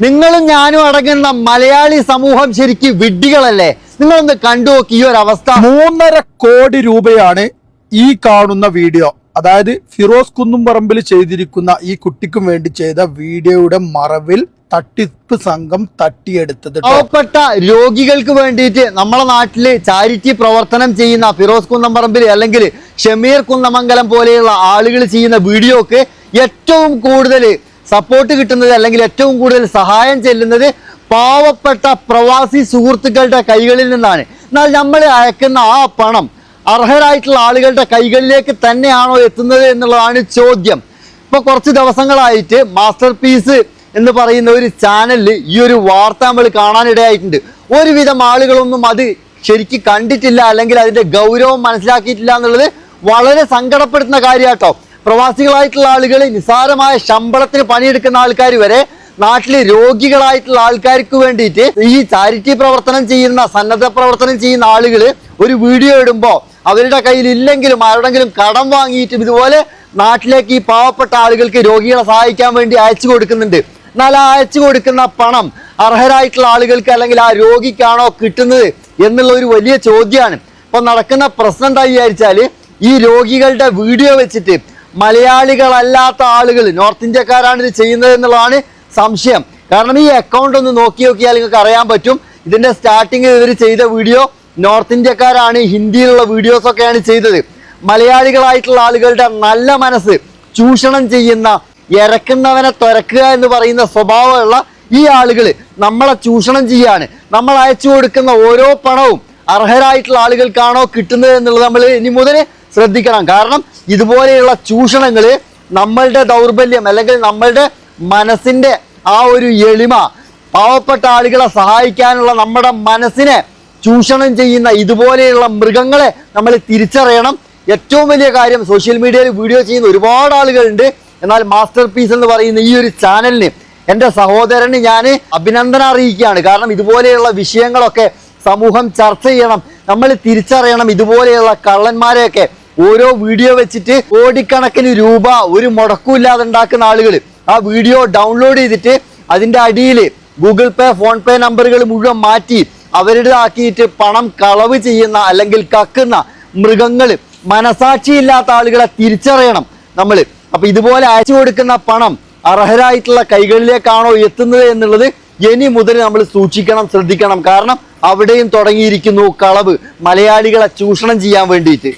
നിങ്ങളും ഞാനും അടങ്ങുന്ന മലയാളി സമൂഹം ശരിക്ക് വിഡ്ഢികളല്ലേ? നിങ്ങളൊന്ന് കണ്ടു നോക്കി ഈ ഒരു അവസ്ഥ. മൂന്നര കോടി രൂപയാണ് ഈ കാണുന്ന വീഡിയോ. അതായത് ഫിറോസ് കുന്നുംപറമ്പിൽ ചെയ്തിരിക്കുന്ന ഈ കുട്ടിക്കും വേണ്ടി ചെയ്ത വീഡിയോയുടെ മറവിൽ തട്ടിപ്പ് സംഘം തട്ടിയെടുത്തത് ട്ടോ. പാവപ്പെട്ട രോഗികൾക്ക് വേണ്ടിയിട്ട് നമ്മളെ നാട്ടിൽ ചാരിറ്റി പ്രവർത്തനം ചെയ്യുന്ന ഫിറോസ് കുന്നംപറമ്പിൽ അല്ലെങ്കിൽ ഷമീർ കുന്നമംഗലം പോലെയുള്ള ആളുകൾ ചെയ്യുന്ന വീഡിയോ ഒക്കെ ഏറ്റവും കൂടുതൽ സപ്പോർട്ട് കിട്ടുന്നത് അല്ലെങ്കിൽ ഏറ്റവും കൂടുതൽ സഹായം ചെല്ലുന്നത് പാവപ്പെട്ട പ്രവാസി സുഹൃത്തുക്കളുടെ കൈകളിൽ നിന്നാണ്. എന്നാൽ നമ്മൾ അയക്കുന്ന ആ പണം അർഹരായിട്ടുള്ള ആളുകളുടെ കൈകളിലേക്ക് തന്നെയാണോ എത്തുന്നത് എന്നുള്ളതാണ് ചോദ്യം. ഇപ്പൊ കുറച്ച് ദിവസങ്ങളായിട്ട് മാസ്റ്റർ പീസ് എന്ന് പറയുന്ന ഒരു ചാനലിൽ ഈ ഒരു വാർത്ത നമ്മൾ കാണാനിടയായിട്ടുണ്ട്. ഒരുവിധം ആളുകളൊന്നും അത് ശരിക്കും കണ്ടിട്ടില്ല അല്ലെങ്കിൽ അതിന്റെ ഗൗരവം മനസ്സിലാക്കിയിട്ടില്ല എന്നുള്ളത് വളരെ സങ്കടപ്പെടുത്തുന്ന കാര്യമാട്ടോ പ്രവാസികളായിട്ടുള്ള ആളുകൾ നിസ്സാരമായ ശമ്പളത്തിന് പണിയെടുക്കുന്ന ആൾക്കാർ വരെ നാട്ടിലെ രോഗികളായിട്ടുള്ള ആൾക്കാർക്ക് വേണ്ടിയിട്ട് ഈ ചാരിറ്റി പ്രവർത്തനം ചെയ്യുന്ന സന്നദ്ധ പ്രവർത്തനം ചെയ്യുന്ന ആളുകൾ ഒരു വീഡിയോ ഇടുമ്പോൾ അവരുടെ കയ്യിൽ ഇല്ലെങ്കിലും ആരുടെങ്കിലും കടം വാങ്ങിയിട്ടും ഇതുപോലെ നാട്ടിലേക്ക് ഈ പാവപ്പെട്ട ആളുകൾക്ക് രോഗികളെ സഹായിക്കാൻ വേണ്ടി അയച്ചു കൊടുക്കുന്നുണ്ട്. എന്നാൽ ആ അയച്ചു കൊടുക്കുന്ന പണം അർഹരായിട്ടുള്ള ആളുകൾക്ക് അല്ലെങ്കിൽ ആ രോഗിക്കാണോ കിട്ടുന്നത് എന്നുള്ള ഒരു വലിയ ചോദ്യമാണ്. ഇപ്പൊ നടക്കുന്ന പ്രശ്നം എന്താ വിചാരിച്ചാൽ ഈ രോഗികളുടെ വീഡിയോ വെച്ചിട്ട് മലയാളികളല്ലാത്ത ആളുകൾ നോർത്ത് ഇന്ത്യക്കാരാണ് ഇത് ചെയ്യുന്നത് എന്നുള്ളതാണ് സംശയം. കാരണം ഈ അക്കൗണ്ട് ഒന്ന് നോക്കി നോക്കിയാൽ നിങ്ങൾക്ക് അറിയാൻ പറ്റും. ഇതിന്റെ സ്റ്റാർട്ടിങ് ഇവർ ചെയ്ത വീഡിയോ നോർത്ത് ഇന്ത്യക്കാരാണ് ഹിന്ദിയിലുള്ള വീഡിയോസൊക്കെയാണ് ചെയ്തത്. മലയാളികളായിട്ടുള്ള ആളുകളുടെ നല്ല മനസ്സ് ചൂഷണം ചെയ്യുന്ന ഇറക്കുന്നവനെ തുരക്കുക എന്ന് പറയുന്ന സ്വഭാവമുള്ള ഈ ആളുകൾ നമ്മളെ ചൂഷണം ചെയ്യാണ്. നമ്മൾ അയച്ചു കൊടുക്കുന്ന ഓരോ പണവും അർഹരായിട്ടുള്ള ആളുകൾക്കാണോ കിട്ടുന്നത് എന്നുള്ളത് നമ്മൾ ഇനി മുതൽ ശ്രദ്ധിക്കണം. കാരണം ഇതുപോലെയുള്ള ചൂഷണങ്ങൾ നമ്മളുടെ ദൗർബല്യം അല്ലെങ്കിൽ നമ്മളുടെ മനസ്സിന്റെ ആ ഒരു എളിമ പാവപ്പെട്ട ആളുകളെ സഹായിക്കാനുള്ള നമ്മുടെ മനസ്സിനെ ചൂഷണം ചെയ്യുന്ന ഇതുപോലെയുള്ള മൃഗങ്ങളെ നമ്മൾ തിരിച്ചറിയണം. ഏറ്റവും വലിയ കാര്യം സോഷ്യൽ മീഡിയയിൽ വീഡിയോ ചെയ്യുന്ന ഒരുപാട് ആളുകളുണ്ട്. എന്നാൽ മാസ്റ്റർ പീസ് എന്ന് പറയുന്ന ഈ ഒരു ചാനലിന് എന്റെ സഹോദരന് ഞാൻ അഭിനന്ദനം അറിയിക്കുകയാണ്. കാരണം ഇതുപോലെയുള്ള വിഷയങ്ങളൊക്കെ സമൂഹം ചർച്ച ചെയ്യണം. നമ്മൾ തിരിച്ചറിയണം ഇതുപോലെയുള്ള കള്ളന്മാരെയൊക്കെ ഓരോ വീഡിയോ വെച്ചിട്ട് കോടിക്കണക്കിന് രൂപ ഒരു മുടക്കമില്ലാതെ ഉണ്ടാക്കുന്ന ആളുകൾ. ആ വീഡിയോ ഡൗൺലോഡ് ചെയ്തിട്ട് അതിന്റെ അടിയിൽ ഗൂഗിൾ പേ ഫോൺ പേ നമ്പറുകൾ മുഴുവൻ മാറ്റി അവരുടേതാക്കിയിട്ട് പണം കളവ് ചെയ്യുന്ന അല്ലെങ്കിൽ കക്കുന്ന മൃഗങ്ങൾ മനസാക്ഷിയില്ലാത്ത ആളുകളെ തിരിച്ചറിയണം നമ്മൾ. അപ്പൊ ഇതുപോലെ അയച്ചു കൊടുക്കുന്ന പണം അർഹരായിട്ടുള്ള കൈകളിലേക്കാണോ എത്തുന്നത് എന്നുള്ളത് ഇനി മുതൽ നമ്മൾ സൂക്ഷിക്കണം ശ്രദ്ധിക്കണം. കാരണം അവിടെയും തുടങ്ങിയിരിക്കുന്നു കളവ്. മലയാളികളെ ചൂഷണം ചെയ്യാൻ വേണ്ടിയിട്ട്.